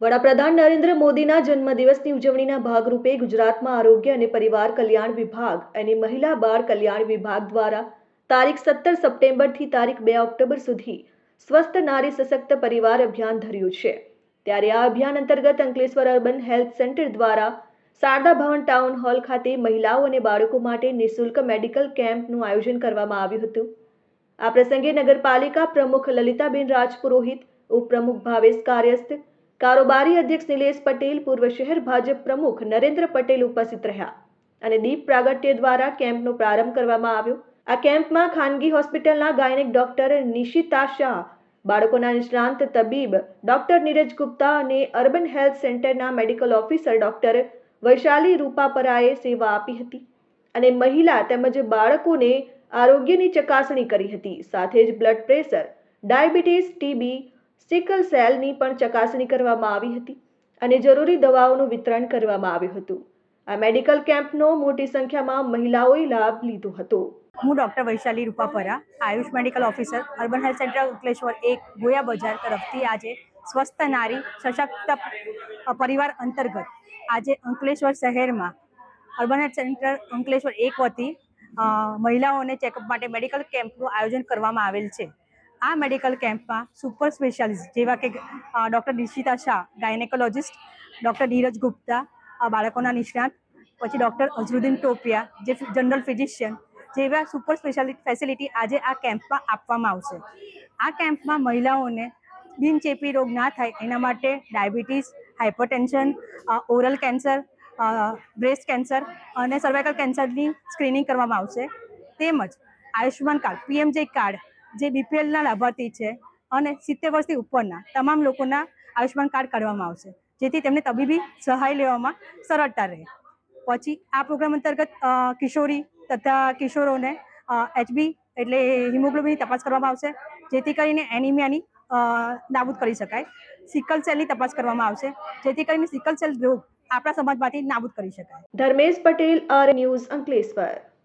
વડાપ્રધાન નરેન્દ્ર મોદીના જન્મદિવસની ઉજવણીના ભાગરૂપે ગુજરાતમાં આરોગ્ય અને પરિવાર કલ્યાણ વિભાગ અને મહિલા બાળ કલ્યાણ વિભાગ દ્વારા તારીખ સત્તર સપ્ટેમ્બરથી તારીખ બે ઓક્ટોબર સુધી સ્વસ્થ, નારી, સશક્ત પરિવાર અભિયાન ધર્યું છે. ત્યારે આ અભિયાન અંતર્ગત અંકલેશ્વર અર્બન હેલ્થ સેન્ટર દ્વારા શારદા ભવન ટાઉન હોલ ખાતે મહિલાઓ અને બાળકો માટે નિઃશુલ્ક મેડિકલ કેમ્પનું આયોજન કરવામાં આવ્યું હતું. આ પ્રસંગે નગરપાલિકા પ્રમુખ લલિતાબેન રાજપુરોહિત, ઉપપ્રમુખ ભાવેશ કાર્યસ્થ કારોબારી અધ્યક્ષ નિલેશ પટેલ પૂર્વ શહેર ભાજપ પ્રમુખ નરેન્દ્ર પટેલ ઉપસ્થિત રહ્યા અને દીપ પ્રાગટ્ય દ્વારા કેમ્પનો પ્રારંભ કરવામાં આવ્યો. આ કેમ્પમાં ખાનગી હોસ્પિટલના ગાયનેક ડોક્ટર નિશિતા શાહ, બાળકોના નિષ્ણાંત તબીબ ડોક્ટર નીરજ ગુપ્તા અને અર્બન હેલ્થ સેન્ટરના મેડિકલ ઓફિસર ડોક્ટર વૈશાલી રૂપાપરાએ સેવા આપી હતી અને મહિલા તેમજ બાળકોને આરોગ્યની ચકાસણી કરી હતી. સાથે જ blood pressure, diabetes, TB sickle સેલની પણ ચકાસણી કરવામાં આવી હતી અને જરૂરી દવાઓનું વિતરણ કરવામાં આવ્યું હતું. આ મેડિકલ કેમ્પનો મોટી સંખ્યામાં મહિલાઓએ લાભ લીધો હતો. હું doctor Vaishali Rupapara, AYUSH medical officer, urban health centre Ankleshwar એક, ગોયા બજાર તરફથી આજે સ્વસ્થ નારી સશક્ત પરિવાર અંતર્ગત આજે અંકલેશ્વર શહેરમાં અર્બન હેલ્થ સેન્ટર અંકલેશ્વર એક વતી મહિલાઓને ચેકઅપ માટે મેડિકલ કેમ્પનું આયોજન કરવામાં આવેલ છે. આ મેડિકલ કેમ્પમાં સુપર સ્પેશિયાલિસ્ટ જેવા કે doctor Nishita Shah, gynaecologist, doctor Neeraj Gupta બાળકોના નિષ્ણાત, પછી ડૉક્ટર અઝરુદ્દીન ટોપિયા, જે જનરલ ફિઝિશિયન જેવા સુપર સ્પેશિયાલિટી ફેસિલિટી આજે આ કેમ્પમાં આપવામાં આવશે. આ કેમ્પમાં મહિલાઓને બિનચેપી રોગ ના થાય એના માટે diabetes hypertension oral cancer breast cancer અને સર્વાઇકલ કેન્સરની સ્ક્રીનિંગ કરવામાં આવશે. તેમજ આયુષ્યમાન કાર્ડ, પીએમજે કાર્ડ જે બીપીએલના લાભાર્થી છે અને સિત્તેર વર્ષથી ઉપરના તમામ લોકોના આયુષ્યમાન કાર્ડ કાઢવામાં આવશે. જેથી તેમને તબીબી સહાય લેવામાં સરળતા રહે. પછી આ પ્રોગ્રામ અંતર્ગત કિશોરી તથા કિશોરોને એચબી એટલે હિમોગ્લોબિનની તપાસ કરવામાં આવશે. જેથી કરીને એનિમિયાની નાબૂદ કરી શકાય. સિકલ સેલની તપાસ કરવામાં આવશે. જેથી કરીને સિકલ સેલ રોગ આપણા સમાજમાંથી નાબૂદ કરી શકાય. Dharmesh Patel R news Ankleshwar.